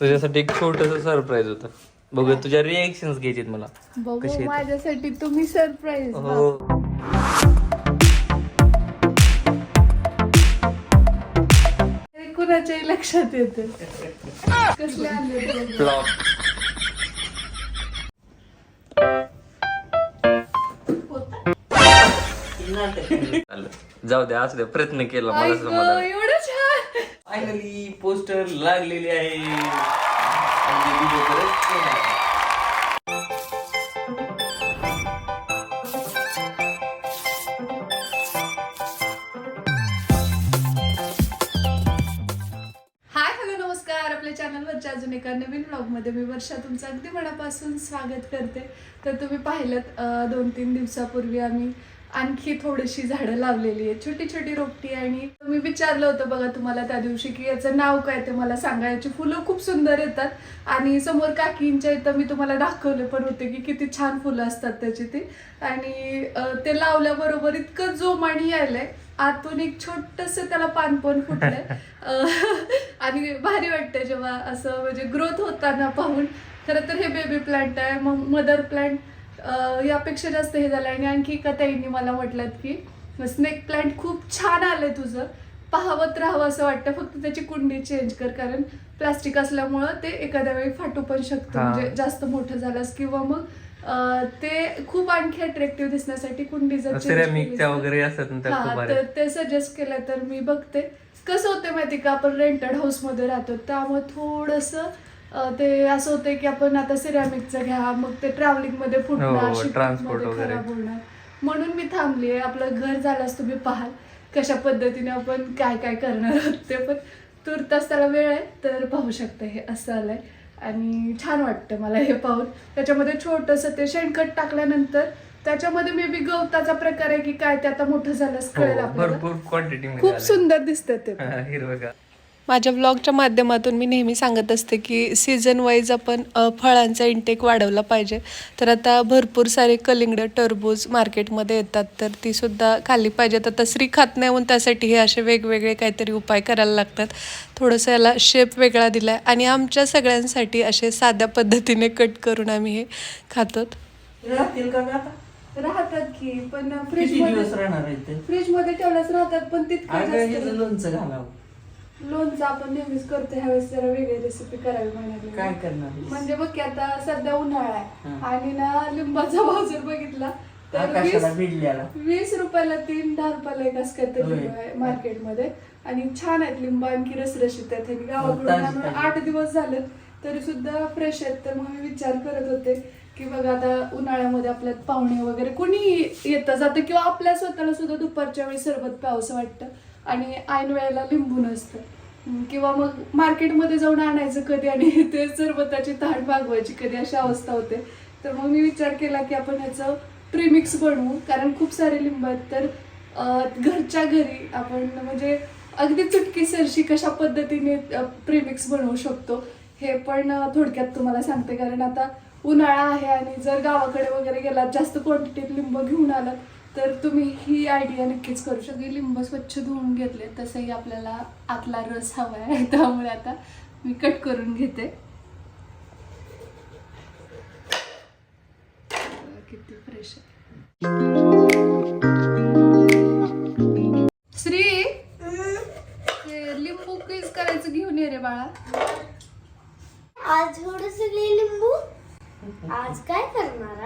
तुझ्यासाठी एक छोटस सरप्राईज होतं. बघू तुझ्या रिएक्शन घ्यायचे मला. बघू? माझ्यासाठी तुम्ही सरप्राईज हो. कुणाच्याही लक्षात येते? कसले आले ते बघू. फ्लॉप जाऊ द्या असू द्या प्रयत्न केला आई मला गं, समाधान एवढं छान. फायनली पोस्टर लागलेले आहे. म्हणजे video हाय हॅलो नमस्कार. आपल्या चॅनलवरच्या अजून एका नवीन ब्लॉगमध्ये मी वर्षा तुमचं अगदी मनापासून स्वागत करते. तर तुम्ही पाहिलं दोन तीन दिवसापूर्वी आम्ही आणखी थोडीशी झाडं लावलेली आहेत. छोटी छोटी रोपटी आणि मी विचारलं होतं बघा तुम्हाला त्या दिवशी की याचं नाव काय ते मला सांगा. याची फुलं खूप सुंदर येतात. आणि समोर काकींच्या इथं मी तुम्हाला दाखवले पण होते की किती छान फुलं असतात त्याची ती. आणि ते लावल्याबरोबर इतकं जोमाणी यायलंय. आतून एक छोटस त्याला पान पण फुटलंय आणि भारी वाटतं जेव्हा असं म्हणजे ग्रोथ होताना पाहून. खरं तर हे बेबी प्लांट आहे. मग मदर प्लांट यापेक्षा जास्त हे झालं आणि आणखी एका ताईंनी मला म्हटलं की स्नेक प्लांट खूप छान आलंय तुझं. पाहावत राहावं असं वाटतं. फक्त त्याची कुंडी चेंज कर. कारण प्लास्टिक असल्यामुळं ते एखाद्या वेळी फाटू पण शकतं. म्हणजे जास्त मोठं झालंस किंवा मग ते खूप आणखी अट्रॅक्टिव्ह दिसण्यासाठी कुंडी जर वगैरे तर ते सजेस्ट केलं तर मी बघते. कसं होतं माहिती का? आपण रेंटेड हाऊसमध्ये राहतो. त्यामुळे थोडस ते असं होतं की आपण आता सिरॅमिकचं घ्या मग ते ट्रॅव्हलिंगमध्ये फुटणार हो, shipping transport मध्ये वगैरे. म्हणून मी थांबली आहे आपलं घर झाल्यास तुम्ही पाहाल कशा पद्धतीने आपण काय काय करणार आहोत ते पण तुर्तास त्याला वेळ आहे तर पाहू शकता हे असं आलंय. आणि छान वाटतं मला हे पाहून. त्याच्यामध्ये छोटस ते शेणखत टाकल्यानंतर त्याच्यामध्ये मे बी गवताचा प्रकार आहे की काय ते आता मोठं कळेल हो, आपल्याला. भरपूर क्वांटिटी खूप सुंदर दिसतं ते माझ्या ब्लॉगच्या माध्यमातून मी नेहमी सांगत असते की सीझन वाईज आपण फळांचा इंटेक वाढवला पाहिजे. तर आता भरपूर सारे कलिंगड टरबूज मार्केटमध्ये येतात तर ती सुद्धा खाल्ली पाहिजेत. आता श्री खात नाही म्हणून त्यासाठी हे असे वेगवेगळे काहीतरी उपाय करायला लागतात. थोडंसं याला शेप वेगळा दिला आहे आणि आमच्या सगळ्यांसाठी असे साध्या पद्धतीने कट करून आम्ही हे खातो. राहतील का ग आता? राहतात की पण फ्रीजमध्ये राहणार आहे ते? फ्रीजमध्ये ठेवल्यास राहतात पण तितकं लोणचं घालावं. लोणचं आपण नेहमीच करतो ह्यावेळेस जरा वेगळी रेसिपी करावी म्हणाली काय करणार? म्हणजे बघ की आता सध्या उन्हाळा आहे हा. आणि ना लिंबाचा भाव जर बघितला तर आकाशाला वीस भिडल्याला वीस रुपयाला तीन दहा रुपयाला एक असं काहीतरी होय. लिंब आहे मार्केटमध्ये आणि छान आहेत लिंब आणखी रसरशीत आहेत आणि गावाकडून ताजी- आणून ताजी. आठ दिवस झाले तरी सुद्धा फ्रेश आहेत तर मग मी विचार करत होते की बघा आता उन्हाळ्यामध्ये आपल्यात पाहुणे वगैरे कोणी येतं जातं किंवा आपल्या स्वतःला सुद्धा दुपारच्या वेळी सरबत प्यावंसं वाटतं आणि ऐन वेळेला लिंबू नसतं. किंवा मग मार्केटमध्ये जाऊन आणायचं कधी आणि ते सरबताची ताट भागवायची कधी अशी अवस्था होते. तर मग मी विचार केला की आपण ह्याचं प्रीमिक्स बनवू. कारण खूप सारे लिंब आहेत. तर घरच्या घरी आपण म्हणजे अगदी चुटकी सरशी कशा पद्धतीने प्रीमिक्स बनवू शकतो हे पण थोडक्यात तुम्हाला सांगते. कारण आता उन्हाळा आहे आणि जर गावाकडे वगैरे गेलात जास्त क्वांटिटीत लिंब घेऊन आलं तर तुम्ही ही आयडिया नक्कीच करू शकता. लिंब स्वच्छ धुवून घेतले. तसंही आपल्याला आतला रस हवा आहे त्यामुळे आता मी कट करून घेते. किती फ्रेश आहे. श्री ते लिंबू क्वीज करायचं घेऊन ये रे बाळा. आज थोडस लिंबू. आज काय करणार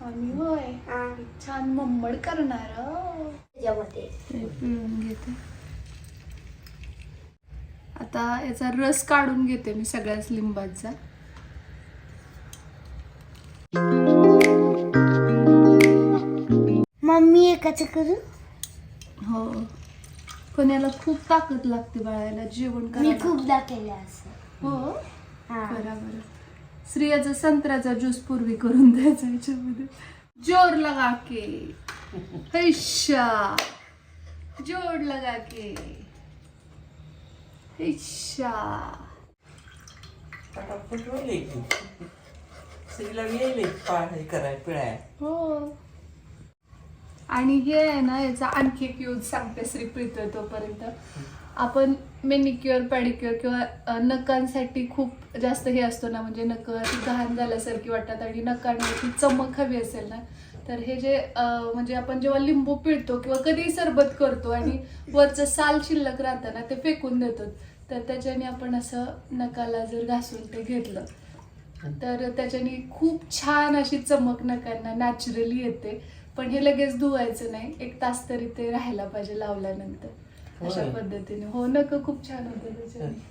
आणि होय. हा, छान मम्मड करणार. त्याच्यामध्ये. पिळून घेते. आता याचा रस काढून घेते मी सगळ्याच लिंबाचा. मम्मी एकाच करू हो. पण याला खूप ताकद लागते बाळाला जेवण मी करायला. खूपदा केलं असं. हो? हा. बरा बरं. स्त्रियाचा संत्र्याचा ज्यूस पूर्वी करून द्यायचा याच्यामध्ये. जोर लगा के. हैशा जोर लगा के. हैशा पटापट होईल की. स्त्रीला येईल पाळ हे कराय पिळाय. हो. आणि हे आहे ना याचा आणखी एक यूज सांगते श्री प्रीत तोपर्यंत. आपण मेनिक्युअर पॅडिक्युअर किंवा नकांसाठी खूप जास्त हे असतो ना म्हणजे नकं घाण झाल्यासारखी वाटतात आणि नकांवरती चमक हवी असेल ना तर हे जे म्हणजे आपण जेव्हा लिंबू पिळतो किंवा कधीही सरबत करतो आणि वरचं साल शिल्लक राहतं ना ते फेकून देतो तर त्याच्याने आपण असं नकाला जर घासून ते घेतलं तर त्याच्याने खूप छान अशी चमक नकांना नॅचरली येते पण हे लगेच धुवायचं नाही एक तास तरी ते राहायला पाहिजे लावल्यानंतर. अशा. पद्धतीने. हो नक खूप छान होते त्याच्याने.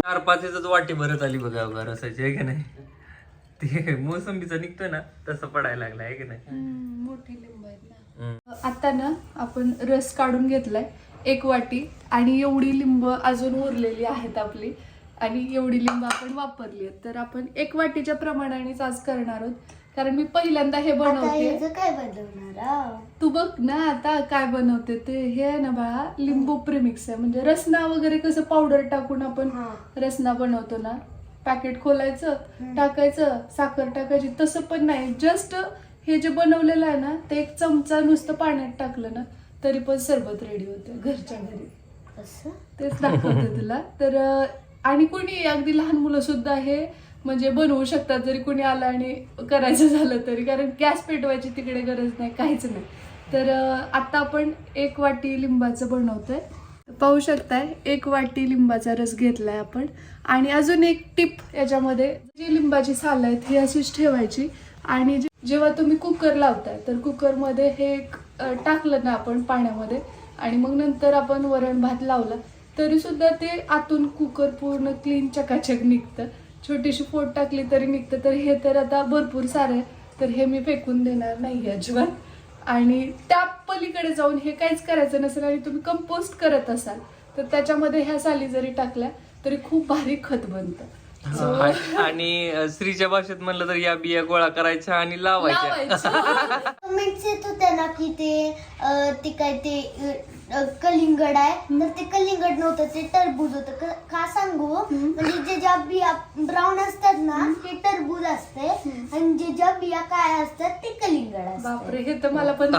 चार पाच वाटी भरत आली बघा बघा रसाची आहे की नाही? ते मोसंबीचा निघतोय ना तसं पडायला लागला आहे की नाही? मोठी लिंब आहेत ना. आता ना आपण रस काढून घेतलाय एक वाटी आणि एवढी लिंब अजून उरलेली आहेत आपली आणि एवढी लिंब आपण वापरली आहेत. तर आपण एक वाटीच्या प्रमाणानेच आज करणार आहोत. कारण मी पहिल्यांदा हे बनवते. काय बनवणार? तू बघ ना आता काय बनवते ते. हे आहे ना बाळा लिंबू प्रेमिक्स आहे. म्हणजे रसना वगैरे कसं पावडर टाकून आपण. रसना बनवतो ना. पॅकेट खोलायचं. टाकायचं साखर टाकायची. तसं पण नाही. जस्ट हे जे बनवलेलं आहे ना ते एक चमचा नुसतं पाण्यात टाकलं ना तरी पण सरबत रेडी होते घरच्या घरी. असं? तेच दाखवते तुला. तर आणि कोणी अगदी लहान मुलं सुद्धा हे म्हणजे बनवू शकतात जरी कुणी आलं आणि करायचं झालं तरी. कारण गॅस पेटवायची तिकडे गरज नाही काहीच नाही. तर आत्ता आता आपण एक वाटी लिंबाचं बनवतोय. पाहू शकताय एक वाटी लिंबाचा रस घेतलाय आपण. आणि अजून एक टिप याच्यामध्ये जी लिंबाची साल आहेत ही अशीच ठेवायची. आणि जेव्हा तुम्ही कुकर लावताय तर कुकरमध्ये हे एक, टाकलं ना आपण पाण्यामध्ये आणि मग नंतर आपण वरण भात लावला तरी सुद्धा ते आतून कुकर पूर्ण क्लीन चकाचक निघतं. छोटीशी फोड टाकली तरी निघतं. तर हे तर आता भरपूर सारं आहे. तर हे मी फेकून देणार नाही अजिबात. आणि त्या पलीकडे जाऊन हे काहीच करायचं नसेल आणि तुम्ही कंपोस्ट करत असाल तर त्याच्यामध्ये ह्या साली जरी टाकल्या तरी खूप भारी खत बनतं. So, आणि- स्त्रीच्या भाषेत म्हणलं तर या बिया गोळा करायच्या आणि लावायच्या. लावायचं. कमेंट्स येत होत्या ना की ते अं, ते काय ते अं, कलिंगड आहे. तर ते कलिंगड नव्हतं ते टरबूज होतं. क- सांगू? म्हणजे जे ज्या बिया ब्राऊन असतात ना ते टरबूज असते. आणि जे ज्या बिया काय असतात ते कलिंगड असते. बापरे हे तर मला पण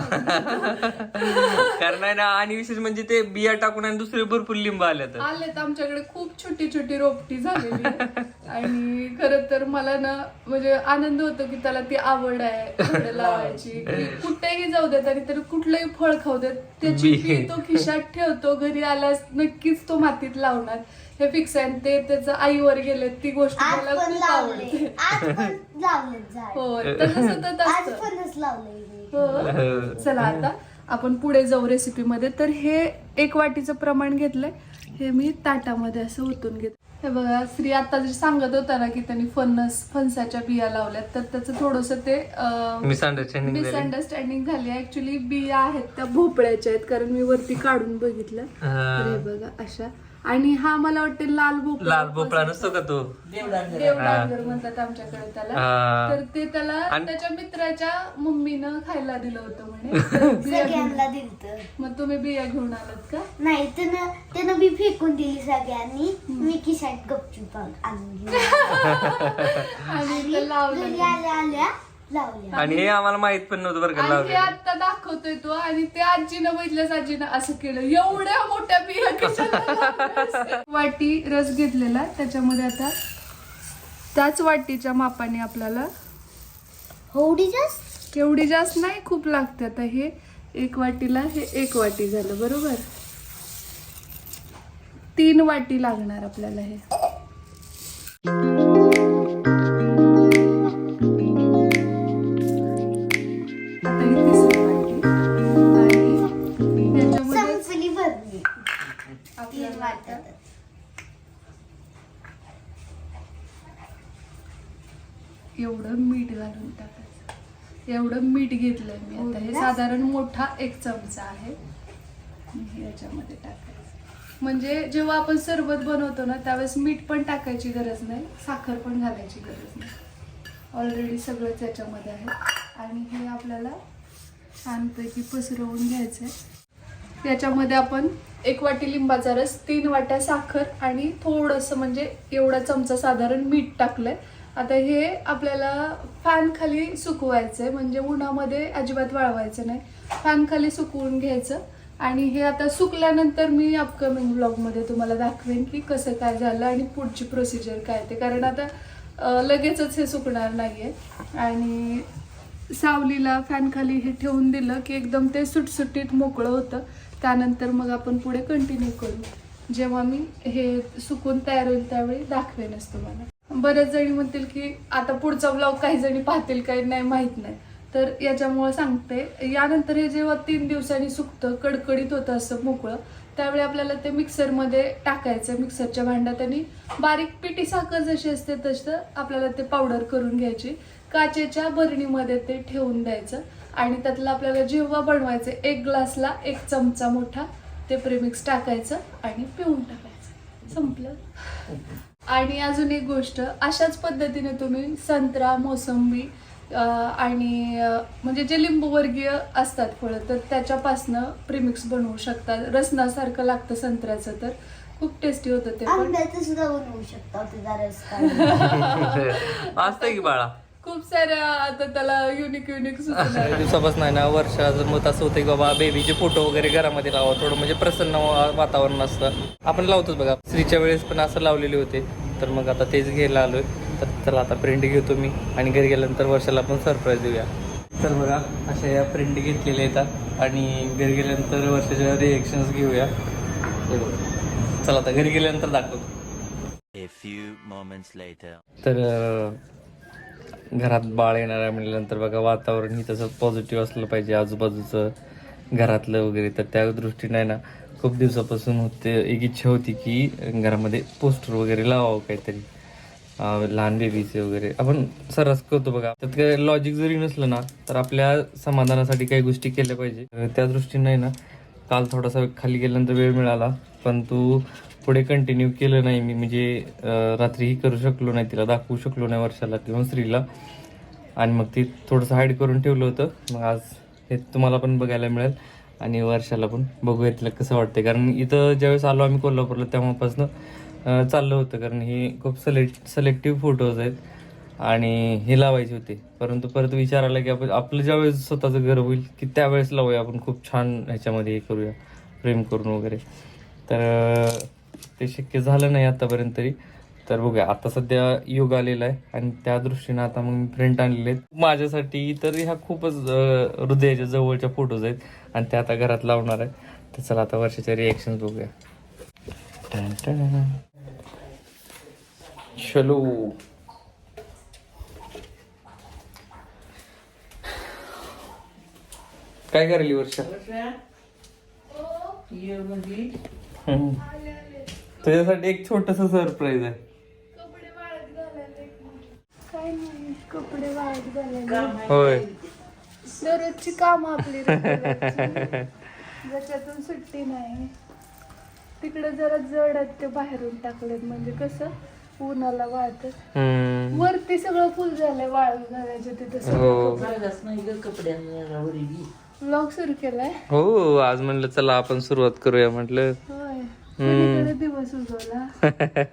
कारण आहे ना आणि विशेष म्हणजे ते बिया टाकून आणि दुसरे भरपूर लिंब आल्या तर आलेत आमच्याकडे खूप छोटी छोटी रोपटी झालेली. आहे. आणि खरं तर मला ना म्हणजे आनंद होतो की त्याला ती आवड आहे लावायची. कुठेही जाऊ देत आणि तरी कुठलंही फळ खाऊ देत त्याची तो खिशात ठेवतो घरी आल्यास नक्कीच तो मातीत लावणार. हे फिक्स आहे. आणि ते त्याचं आईवर गेले ती गोष्ट आज मला पण खूप लावले आवडते. आज पण लावले झाड. हो तसं सतत आज असतं पणच लावलंय मी. हो. चला आता आपण पुढे जाऊ रेसिपीमध्ये तर हे एक वाटीचं प्रमाण घेतलंय. हे मी ताटामध्ये असं ओतून घेत. हे बघा श्री आता जे सांगत होता ना की त्यांनी फणस फणसाच्या बिया लावल्यात तर त्याचं थोडस ते मिसअंडरस्टँडिंग झाली. मिसअंडरस्टँडिंग झाली. ऍक्च्युली बिया आहेत त्या भोपळ्याच्या आहेत कारण मी वरती काढून बघितलं. हे बघा अशा. आणि हा मला वाटते लाल भोपळा लाल भोपळा नसतो का तो? देवडांगर म्हणतात आमच्याकडे त्याला. तर ते त्याला त्याच्या मित्राच्या मम्मीनं खायला दिलं होतं म्हणे. बिया घेऊन- सगळ्यांना दिलत मग तुम्ही बिया घेऊन आलात का? नाही त्यानं त्यानं बी फेकून दिली सगळ्यांनी. मी खिशात गपचूप आणून घेऊन आणि ते लावलं घरी आल्या आल्या लावल्या आणि हे आम्हाला माहीत पण नव्हतं बरं का आणि हे लावलेलं. आता दाखवतोय तो आणि ते आजीनं बघितल्यास आजीनं असं केलं. एवढ्या मोठ्या बिया कशाला लावल्यास? वाटी रस घेतलेला. त्याच्यामध्ये आता त्याच वाटीच्या मापाने आपल्याला होडी जास्त? केवढी जास्त नाही खूप लागते. आता हे एक वाटीला हे एक वाटी झालं बरोबर? तीन वाटी लागणार आपल्याला हे. एवढं मीठ घालून टाकायचं. एवढं मीठ घेतलंय मी आता. हे साधारण मोठा एक चमचा आहे. याच्यामध्ये टाकायचं. म्हणजे जेव्हा आपण सरबत बनवतो ना त्यावेळेस मीठ पण टाकायची गरज नाही साखर पण घालायची गरज नाही. ऑलरेडी सगळंच याच्यामध्ये आहे. आणि हे आपल्याला छानपैकी पसरवून घ्यायचं आहे याच्यामध्ये आपण एक वाटी लिंबाचा रस तीन वाट्या साखर आणि थोडंसं म्हणजे एवढा चमचा साधारण मीठ टाकलंय. आता हे आपल्याला फॅन खाली सुकवायचं आहे म्हणजे उन्हामध्ये अजिबात वाळवायचं नाही. फॅन खाली सुकवून घ्यायचं. आणि हे आता सुकल्यानंतर मी अपकमिंग ब्लॉगमध्ये तुम्हाला दाखवेन की कसं काय झालं आणि पुढची प्रोसिजर काय ते. कारण आता लगेचच हे सुकणार नाहीये. आणि सावलीला फॅन खाली हे ठेवून दिलं की एकदम ते सुटसुटीत मोकळं होतं. त्यानंतर मग आपण पुढे कंटिन्यू करू. जेव्हा मी हे सुकून तयार होईल त्यावेळी दाखवेनच तुम्हाला. बऱ्याच जणी म्हणतील की आता पुढचा ब्लॉग काही जणी पाहतील काही नाही माहीत नाही. तर याच्यामुळं सांगते यानंतर हे जेव्हा तीन दिवसांनी सुकतं कडकडीत होतं असं मोकळं त्यावेळी आपल्याला ते मिक्सरमध्ये टाकायचं मिक्सरच्या भांड्यात आणि बारीक पिठी साखर जशी असते तसं आपल्याला ते पावडर करून घ्यायची काचेच्या बरणीमध्ये ते ठेवून द्यायचं आणि त्यातलं आपल्याला जेव्हा बनवायचं एक ग्लासला एक चमचा मोठा ते प्रेमिक्स टाकायचं आणि पिऊन टाकायचं. संपलं. आणि अजून एक गोष्ट अशाच पद्धतीने तुम्ही संत्रा मोसंबी आणि म्हणजे जे लिंबूवर्गीय असतात फळं तर त्याच्यापासनं प्रिमिक्स बनवू शकतात रसनासारखं लागतं संत्र्याचं तर. खूप टेस्टी होतं ते पण. आंब्याचं सुद्धा बनवू शकता. असतंय की बाळा? खूप साऱ्या आता त्याला युनिक युनिक दिवसापासून आहे ना वर्षाचं मत असं होतं की बाबा बेबीचे फोटो वगैरे घरामध्ये लावा थोडं म्हणजे प्रसन्न वा- वातावरण असतं. आपण लावतोच बघा. स्त्रीच्या वेळेस पण असं लावलेले होते. तर मग आता तेच घ्यायला आलोय. तर चला आता प्रिंट घेतो मी. आणि घरी गेल्यानंतर वर्षाला पण सरप्राईज देऊया. तर बघा अशा या प्रिंट घेतलेल्या येतात आणि घरी गेल्यानंतर वर्षाच्या रिएक्शन्स घेऊया. हे बघा. चला आता घरी गेल्यानंतर दाखवतो. A few moments later. तर अं, घरात बाळ येणार आहे म्हटल्यानंतर बघा वातावरण ही तसं पॉझिटिव्ह असलं पाहिजे आजूबाजूचं घरातलं वगैरे. तर त्या दृष्टीने आहे ना खूप दिवसापासून होते एक इच्छा होती की घरामध्ये पोस्टर वगैरे लावावं काहीतरी. लहान बेबीचे वगैरे. आपण सर्रास करतो बघा. त्यात काय लॉजिक जरी नसलं ना तर आपल्या समाधानासाठी काही गोष्टी केल्या पाहिजे. त्या दृष्टीने ना काल थोडासा खाली गेल्यानंतर वेळ मिळाला पण तू पुढे कंटिन्यू केलं नाही मी. म्हणजे रात्रीही करू शकलो नाही तिला दाखवू शकलो नाही वर्षाला किंवा स्त्रीला. आणि मग ती थोडंसं हाईड करून ठेवलं होतं. मग आज हे तुम्हाला पण बघायला मिळेल. आणि वर्षाला पण बघूया तिला कसं वाटतं कारण इथं ज्यावेळेस आलो आम्ही कोल्हापूरला तेव्हापासून चाललं होतं. कारण हे खूप सलेक्ट सिलेक्टिव्ह फोटोज आहेत. आणि हे लावायचे होते. परंतु परत विचार आला की आपण आपलं ज्यावेळेस स्वतःचं घर होईल की त्यावेळेस लावूया. आपण खूप छान ह्याच्यामध्ये हे करूया. प्रेम करून वगैरे. तर ते शक्य झालं नाही आतापर्यंत तरी. तर बघूया आता सध्या योग आलेला आहे आणि त्या दृष्टीने आता मग मी प्रिंट आणलेले आहेत. माझ्यासाठी तर ह्या खूपच हृदयाच्या जवळच्या फोटोज आहेत आणि त्या आता घरात लावणार आहे. तर चला आता वर्षाच्या रिएक्शन बघूया. चलो. काय करायली वर्षा. तुझ्यासाठी एक छोटस सरप्राईज आहे. कपडे वाळत घालायला काय नाही कपडे वाळत घालायला. होय. दररोजची काम आपली. ज्याच्यातून सुट्टी नाही. तिकडे जरा जड आहेत ते बाहेरून टाकलेत म्हणजे कसं? उन्हाला वाळत. वरती सगळं फुल झालंय वाळत घालायचे तिथे हो. वरी ब्लॉग सुरू केलाय? हो आज म्हणलं चला आपण सुरुवात करूया म्हटलं. दिवस उगवला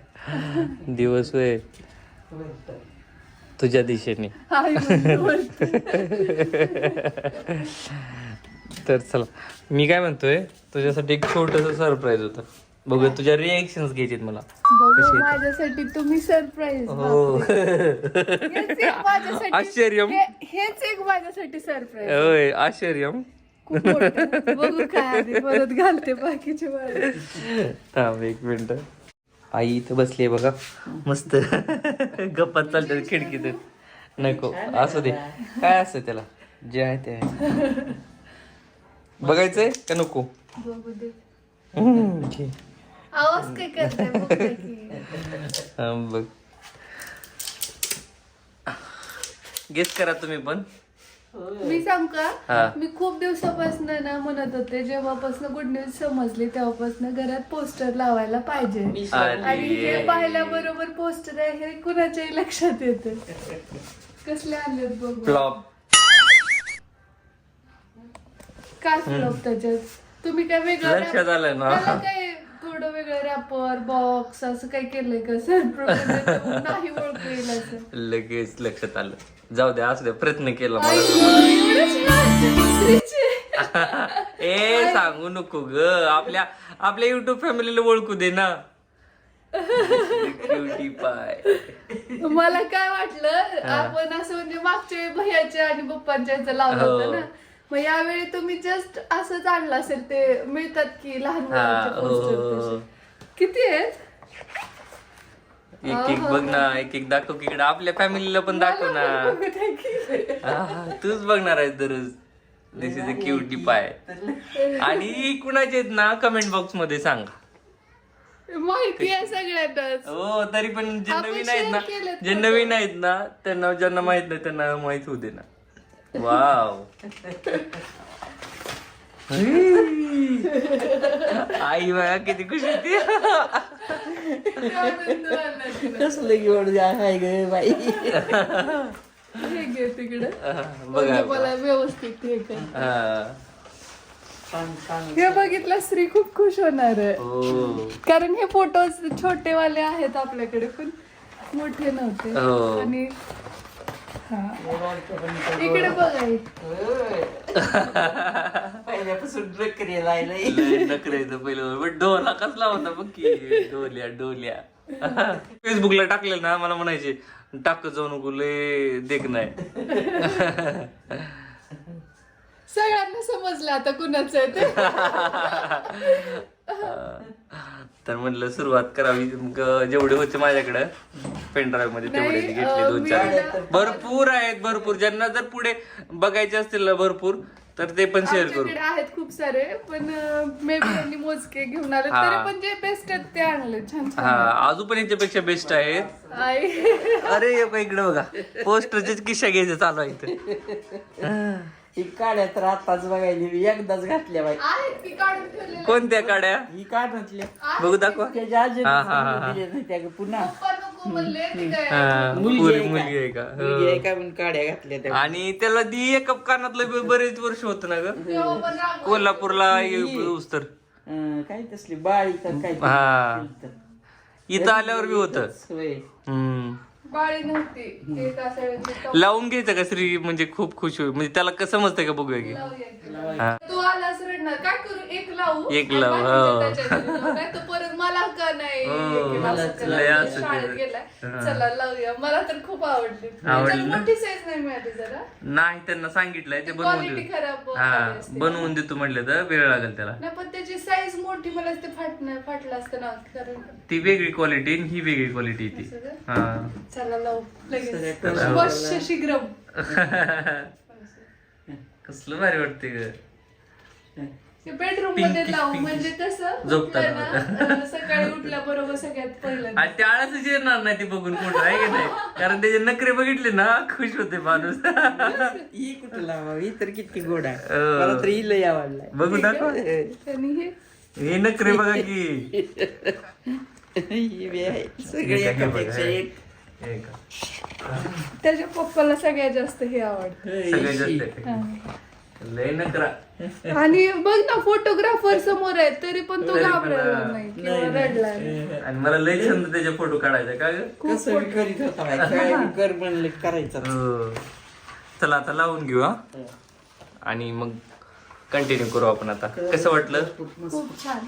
दिवस होय तुझ्या दिशेने आई म्हणते वरती. तर चला मी काय म्हणतोय तुझ्यासाठी एक छोटस सरप्राईज होतं बघूया तुझ्या रिएक्शन घ्यायचे मला बघू माझ्यासाठी तुम्ही सरप्राईज हो माझ्यासाठी आश्चर्यम हे- हेच एक माझ्यासाठी सरप्राईज होय आश्चर्यम खूप मोठं. बघू काय आधी परत घालते बाकीचे. थांब एक मिनिट. आई इथं बसली बघा. मस्त. गप्पात चालतात खिडकीत. नको असू दे. काय असतं त्याला? जे आहे ते आहे. बघायचंय का नको? बघू दे. हम्म, घे. आवाज काय करते की. हा, बघ. गेस करा तुम्ही पण. मी सांग. का? मी खूप दिवसापासून ना म्हणत होते जेव्हापासून गुड न्यूज समजली तेव्हापासून घरात पोस्टर लावायला पाहिजे. आणि हे पाहिल्याबरोबर पोस्टर आहे हे कुणाच्याही लक्षात येते. कसले आणलेत बघू? फ्लॉप काय फ्लॉप त्याच्यात? तुम्ही काय वेगळं लक्षात आलं ना? काय थोडं वेगळं रॅपर बॉक्स असं काय केलंय का? सर नाही ओळखू येईल असं. लगेच लक्षात आलं. जाऊ द्या असू द्या प्रयत्न केला मला. ए सांगू नको ग. आपल्या आपल्या युट्यूब फॅमिलीला ओळखू दे ना. पाय मला काय वाटलं आपण असं म्हणजे मागच्या वेळी भैयाचे आणि पप्पांच्या ह्याचं लावलं होतं हो. ना? मग यावेळी तुम्ही जस्ट असंच आणलं असेल ते मिळतात की लहान हा मुलांचे हो poster हो, हो. तसे. किती आहेत? एक एक बघ ना एक एक दाखव की इकडे आपल्या फॅमिलीला पण दाखव ना. की. हा, तूच बघणार आहेस दररोज. दिस इज अ क्युटी पाय आणि कुणाचे आहेत ना कमेंट बॉक्समध्ये सांगा. माहिती आहे सगळ्यांनाच. हो तरी पण जे आपण नवीन आहेत ना share केलेत जे नवीन आहेत ना त्यांना ज्यांना माहीत नाही त्यांना माहीत होऊ दे ना. वाव आई बघा किती खुश होती. कसलं घेऊन आहे ग बाई. हे घे तिकडं. बघा मला व्यवस्थित हे कर. हा. छान छान हे बघितलं स्त्री खूप खुश होणार आहे. हो. कारण हे फोटोज छोटेवाले आहेत आपल्याकडे पण मोठे नव्हते. हो. आणि इकडे बघा हे. पहिल्यापासून प्रक्रिया लायलंय. लय नखरेचं पहिलं पण डोला कसला होता बघ की. डोल्या डोल्या. फेसबुकला टाकलेलं ना मला म्हणायचे टाक जाऊ नको लय देख नाही. सगळ्यांना समजलं आता कुणाचं आहे ते. तर म्हणलं सुरुवात करावी. जेवढे होते माझ्याकडे पेनड्राईव्हमध्ये तेवढे नाही, घेतले अं, दोन मी चार. भरपूर आहेत भरपूर. ज्यांना जर पुढे बघायचे असतील ना भरपूर तर ते पण शेअर करू. आमच्याकडे आहेत खूप सारे पण मे बी मोजके घेऊन आले. हा. तरी पण जे बेस्ट आहेत ते आणले. छान छान. हा अजून पण याच्यापेक्षा बेस्ट आहेत. आई. अरे हे इकडे बघा. पोस्टरचे किशा घ्यायचे चालू आहे इथं. ही काड्या तर आताच बघायली मी एकदाच घातल्या बाई. आहेत की काढून ठेवलेले? कोणत्या काड्या? ही काढण्यातल्या बघू दाखवा. त्याच्या हा, हा, हा, हा. त्या पुन्हा. पप्पा नको म्हणले ते काय? हा, मुलगी पुरी आहे मुलगी आहे का? मुलगी आहे. का म्हणून काड्या घातल्या त्या? आणि त्याला दी एक कानातलं बी बरेच वर्ष होत ना ग. तेव्हा पण राग कोल्हापूरला येऊस तर. अं, काय तसली बाळी तर काय हा. इथं आल्यावर बी होत. होय हम्म. बाळी नव्हती. लावून घ्यायचं का श्री म्हणजे खूप खुश होईल? म्हणजे त्याला कसं समजतंय का बघूया की. हा. तू आलास रडणार. काय करू? एक लावू? एक आणि लावू, बाकीचे हो. लावू. नाही तर परत मला का नाही? हो, हे लय असं शाळेत केलं. गेलाय. हा. चला लावूया. मला तर खूप आवडली. आवडली त्याच्यात ना? मोठी साईज नाही मिळाली जरा. नाही त्यांना सांगितलंय. ते बनवून क्वालिटी देऊ खराब हा आली असते. बनवून देतो म्हटलं तर वेळ लागेल त्याला. नाही पण त्याची साईज मोठी मला ते फाटणार फाटलं असतं ना कारण ती वेगळी क्वालिटी ही वेगळी क्वालिटी ती. असं का? हा. चला लावू लगेच. शीघ्रम. कसलं भारी वाटते ग. बेडरूममध्ये लावू. म्हणजे कसं झोपताना. सकाळी उठल्याबरोबर सगळ्यात पहिलं. आणि त्यावेळेस येणार नाही ती बघून कोण आहे की नाही? कारण त्याचे नखरे बघितले ना खुश होते माणूस. ही कुठं लावावी? तर किती गोड आहे. अं. मला तर ही लय आवडलाय. बघू दाखव. हे. हे नखरे बघा की. ही सगळे हे एकापेक्षा हे. एक हे का? त्याच्या पप्पाला सगळ्यात जास्त हे आवडतं. सगळ्यात जास्त. लय नकरा. आणि बघ ना फोटोग्राफर समोर आहे तरी पण तो तरी पण, घाबरला हा. नाही किंवा रडला नाही. आणि मला लय छंद त्याचे फोटो काढायचा का ग? कसं बी करीत होता बाई. काय बी कर म्हणलं की करायचं? हो. चला आता लावून घेऊ हा. आणि मग कंटिन्यू करू आपण आता. कसं वाटलं? खूप छान.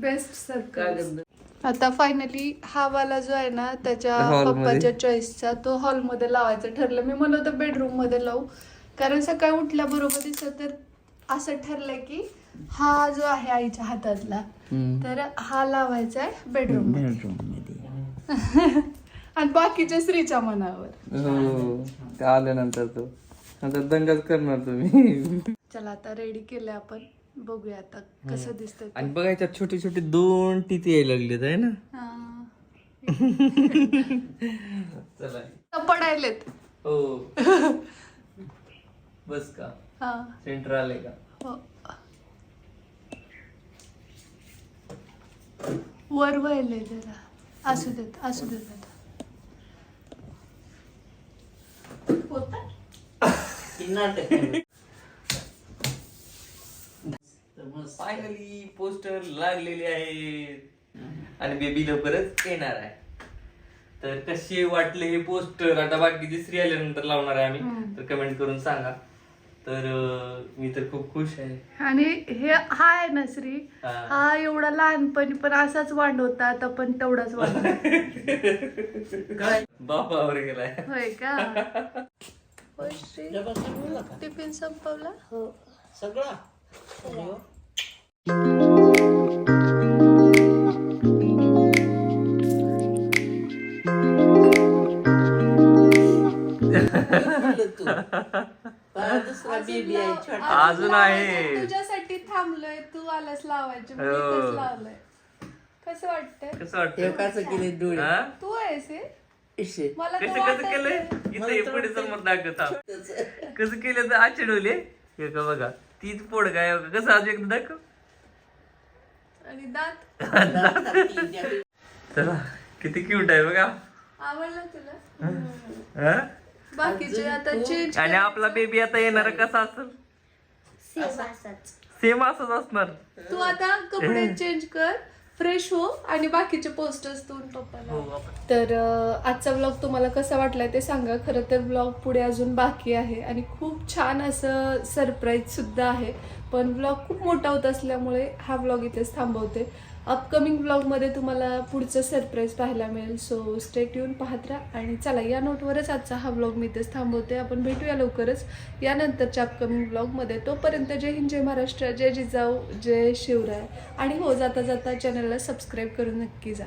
बेस्ट सर्कल कागद आता फायनली हा वाला जो आहे ना त्याच्या Hall मध्ये. पप्पाच्या चॉईसचा तो हॉलमध्ये लावायचा ठरलं. मी म्हणलं होतं बेडरूममध्ये लावू. कारण सकाळी उठल्याबरोबर दिसत तर असं ठरलंय की हा जो आहे आईच्या हातातला तर हा लावायचा आहे बेडरूम बेडरूममध्ये. आणि बाकीच्या स्त्रीच्या मनावर. हो आल्यानंतर तो. आता दंगाच करणार तुम्ही. चला आता रेडी केलंय आपण. बघूया आता कसं दिसतंय. आणि बघायच्या छोटे छोटे दोन टिती यायला लागलेत आहे ना? हा. चला. पडायलेत हो. बस का? हा. सेंटर आले का? हो. वर वळले जरा. असू देत असू देत आता नाटक आहे. फायनली पोस्टर लागलेले आहेत आणि बेबी लवकरच येणार आहे. तर कसे वाटले हे पोस्टर आता बाकीची स्त्री आल्यानंतर लावणार आहे आम्ही. तर कमेंट करून सांगा. तर मी तर खूप खुश आहे. आणि हे हा आहे ना श्री हा. हा एवढा लहानपणी पण असाच वांड होता. आता पण तेवढाच वांड बापावर गेलाय. होय का? टिफिन संपवला? सगळा? तू मला दुसरा बेबी आहे छोटा अजून आहे तुझ्यासाठी थांबलोय तू आलास लावायचे मी हो. इथंच लावलंय कसं वाटतंय कसं वाटतं कसं केले डोळे हा? तू आहेस हे? इशे. मला तर कसं कसं केलंय. इथं हे पुढे समोर दाखवत. कसं केलं तर आचडवले हे का बघा तीच पोड काय कसं अजून एकदा दाखव आणि दात. चला किती क्यूट आहे बघा. आवडलं तुला? हा? बाकीचे आता चेंज आणि आपला बेबी आता येणार कसा असेल? सेम असाच. सेम असंच असणार. तू आता कपडे चेंज कर फ्रेश हो आणि बाकीचे पोस्टर्स तू पप्पाला हो आपण. तर अं, आजचा ब्लॉग तुम्हाला कसा वाटलाय ते सांगा. खरं तर ब्लॉग पुढे अजून बाकी आहे आणि खूप छान असं सरप्राईज सुद्धा आहे. पण ब्लॉग खूप मोठा होत असल्यामुळे हा ब्लॉग इथेच थांबवते. अपकमिंग ब्लॉगमध्ये तुम्हाला पुढचं सरप्राईज पाहायला मिळेल. सो स्टेट येऊन पाहत राहा आणि चला या नोटवरच आजचा हा ब्लॉग मी इथेच थांबवते. आपण भेटूया लवकरच. यानंतरच्या अपकमिंग ब्लॉगमध्ये तोपर्यंत जय हिंद जय महाराष्ट्र जय जिजाऊ जय शिवराय. आणि हो जाता जाता चॅनलला सबस्क्राईब करून नक्की जा.